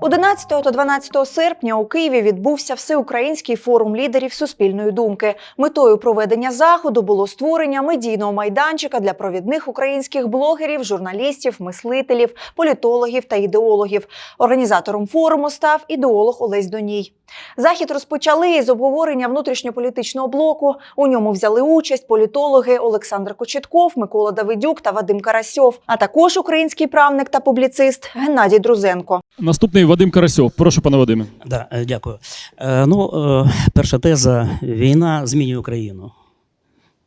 11 та 12 серпня у Києві відбувся всеукраїнський форум лідерів суспільної думки. Метою проведення заходу було створення медійного майданчика для провідних українських блогерів, журналістів, мислителів, політологів та ідеологів. Організатором форуму став ідеолог Олесь Доній. Захід розпочали із обговорення внутрішньополітичного блоку. У ньому взяли участь політологи Олександр Кочетков, Микола Давидюк та Вадим Карасьов, а також український правник та публіцист Геннадій Друзенко. Наступний Вадим Карасьов. Прошу, пане Вадиме. Да, е, дякую. Е, Ну, е, перша теза: війна змінює Україну.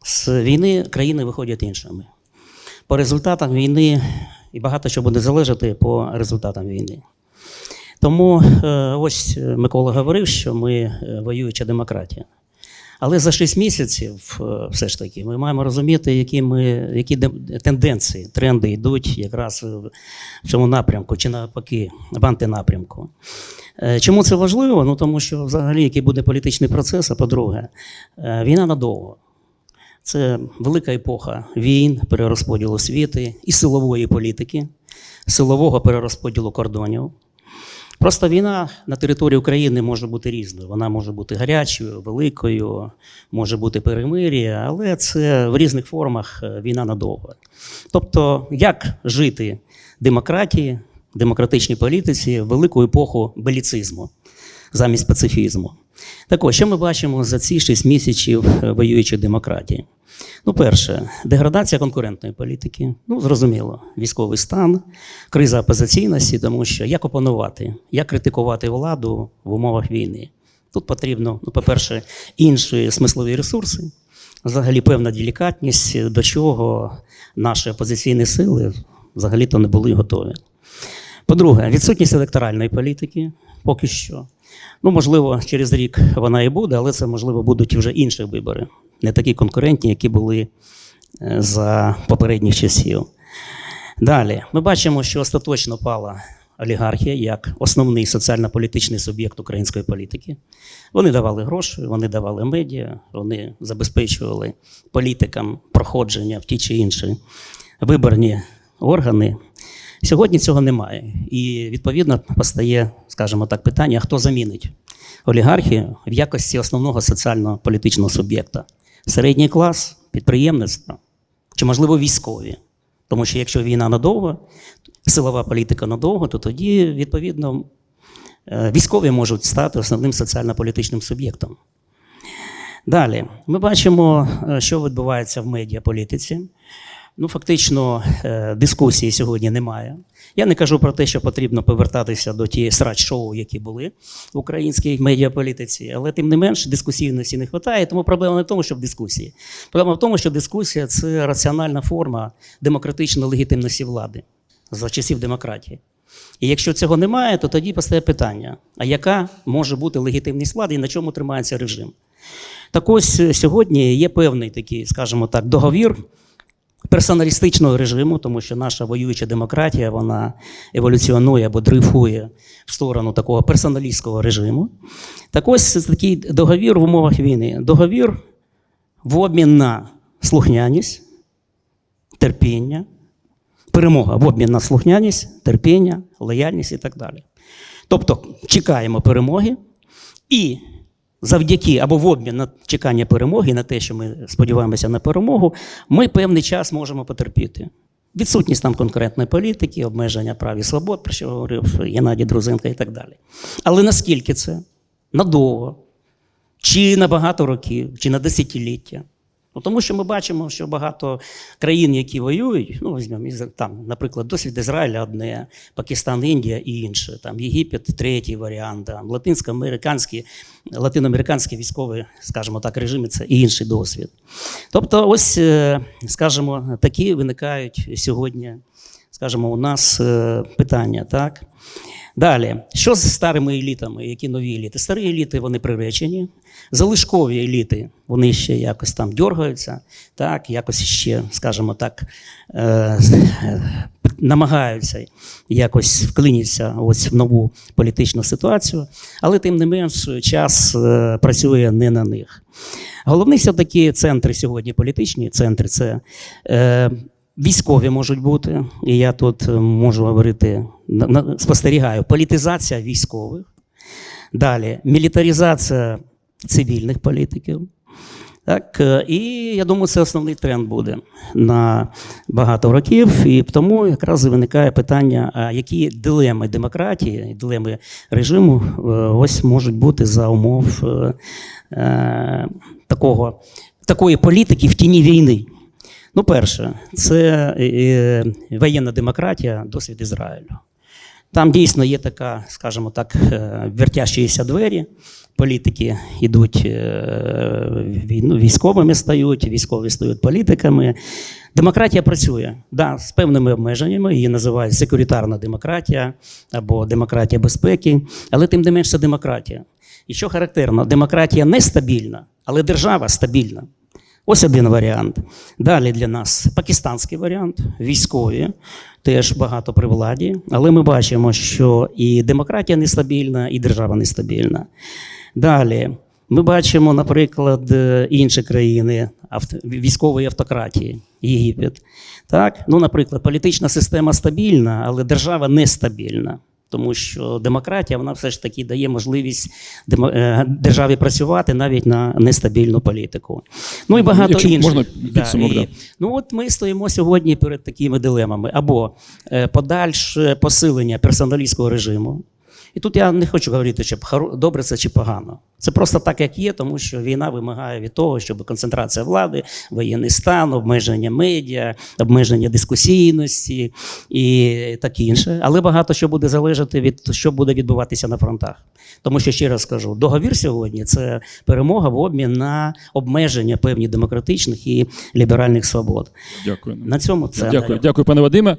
З війни країни виходять іншими. По результатам війни і багато що буде залежати по результатам війни. Тому ось Микола говорив, що ми воююча демократія. Але за 6 місяців, е, все ж таки, ми маємо розуміти, які, ми, які тенденції, тренди йдуть якраз в цьому напрямку, чи навпаки, в антинапрямку. Е, Чому це важливо? Ну тому що взагалі який буде політичний процес, а по-друге, е, війна надовго. Це велика епоха війн, перерозподілу освіти і силової політики, силового перерозподілу кордонів. Просто війна на території України може бути різною. Вона може бути гарячою, великою, може бути перемир'я, але це в різних формах е, війна надовго. Тобто, як жити демократії, демократичній політиці в велику епоху беліцизму замість пацифізму. Так ось, що ми бачимо за ці шість місяців е, воюючої демократії? Ну, перше, деградація конкурентної політики. Ну, зрозуміло, військовий стан, криза опозиційності, тому що як опанувати, як критикувати владу в умовах війни. Тут потрібно, ну, по-перше, інші смислові ресурси, взагалі певна делікатність, до чого наші опозиційні сили взагалі-то не були готові. По-друге, відсутність електоральної політики поки що. Ну, можливо, через рік вона і буде, але це, можливо, будуть вже інші вибори, не такі конкурентні, які були е, за попередніх часів. Далі, ми бачимо, що остаточно пала олігархія як основний соціально-політичний суб'єкт української політики. Вони давали гроші, вони давали медіа, вони забезпечували політикам проходження в ті чи інші виборні органи. Сьогодні цього немає. І відповідно постає, скажімо так, питання: хто замінить олігархію в якості основного соціально-політичного суб'єкта? Середній клас, підприємництво чи, можливо, військові. Тому що якщо війна надовго, силова політика надовго, то тоді, відповідно, е, військові можуть стати основним соціально-політичним суб'єктом. Далі, ми бачимо, е, що відбувається в медіаполітиці. Ну, фактично, е, дискусії сьогодні немає. Я не кажу про те, що потрібно повертатися до ті срач-шоу, які були в українській медіаполітиці, але тим не менш дискусійності не вистачає. Тому проблема не в тому, що в дискусії. Проблема в тому, що дискусія це раціональна форма демократичної легітимності влади за часів демократії. І якщо цього немає, то тоді постає питання: а яка може бути легітимність влади і на чому тримається режим? Так ось е, сьогодні є певний такий, скажімо так, договір персоналістичного режиму, тому що наша воююча демократія вона еволюціонує або дрейфує в сторону такого персоналістського режиму. Так ось такий договір в умовах війни. Договір в обмін на слухняність, терпіння, перемога в обмін на слухняність, терпіння, лояльність і так далі. Тобто чекаємо перемоги і завдяки або в обмін на чекання перемоги, на те, що ми сподіваємося на перемогу, ми певний час можемо потерпіти. Відсутність там конкурентної політики, обмеження прав і свобод, про що говорив Геннадій Друзенко і так далі. Але наскільки це? Надовго, чи на багато років, чи на десятиліття. Ну, тому що ми бачимо, що багато країн, які воюють, ну візьмемо там, наприклад, досвід Ізраїля одне, Пакистан, Індія і інше, там Єгипет, третій варіант, там, латинсько-американські, латиноамериканські військові, скажімо так, режими це і інший досвід. Тобто, ось, е, скажімо, такі виникають сьогодні, скажімо, у нас е, питання, так? Далі, що з старими елітами? Які нові еліти? Старі еліти вони приречені. Залишкові еліти вони ще якось там дергаються, так, якось ще, скажімо так, е, е, намагаються якось вклинитися ось в нову політичну ситуацію, але тим не менш час е, працює не на них. Головні все-таки центри сьогодні, політичні центри це е, військові можуть бути. І я тут можу говорити спостерігаю політизація військових, далі мілітаризація цивільних політиків. Так, е, і я думаю, це основний тренд буде на багато років. І тому якраз виникає питання, а які дилеми демократії, дилеми режиму е, ось можуть бути за умов е, такого, такої політики в тіні війни. Ну, перше, це воєнна демократія, досвід Ізраїлю. Там дійсно є така, скажімо так, е, вертящіся двері. Політики йдуть е, війну, військовими стають, військові стають політиками. Демократія працює да, з певними обмеженнями. Її називають секуритарна демократія або демократія безпеки, але тим не менш це демократія. І що характерно, демократія нестабільна, але держава стабільна. Ось один варіант. Далі для нас пакистанський варіант, військові, теж багато при владі, але ми бачимо, що і демократія нестабільна, і держава нестабільна. Далі ми бачимо, наприклад, інші країни військової автократії, Єгипет. Так? Ну, наприклад, політична система стабільна, але держава нестабільна. Тому що демократія вона все ж таки дає можливість е, державі працювати навіть на нестабільну політику. Ну і багато Якщо інших. можна підсумок, і- Ну от ми стоїмо сьогодні перед такими дилемами: або е, подальше посилення персоналістського режиму. І тут я не хочу говорити, чи добре це чи погано. Це просто так, як є, тому що війна вимагає від того, щоб концентрація влади, воєнний стан, обмеження медіа, обмеження дискусійності і таке інше. Але багато що буде залежати від що буде відбуватися на фронтах. Тому що ще раз скажу, договір сьогодні це перемога в обмін на обмеження певних демократичних і ліберальних свобод. Дякую. На цьому це Дякую, дякую, пане Вадиме.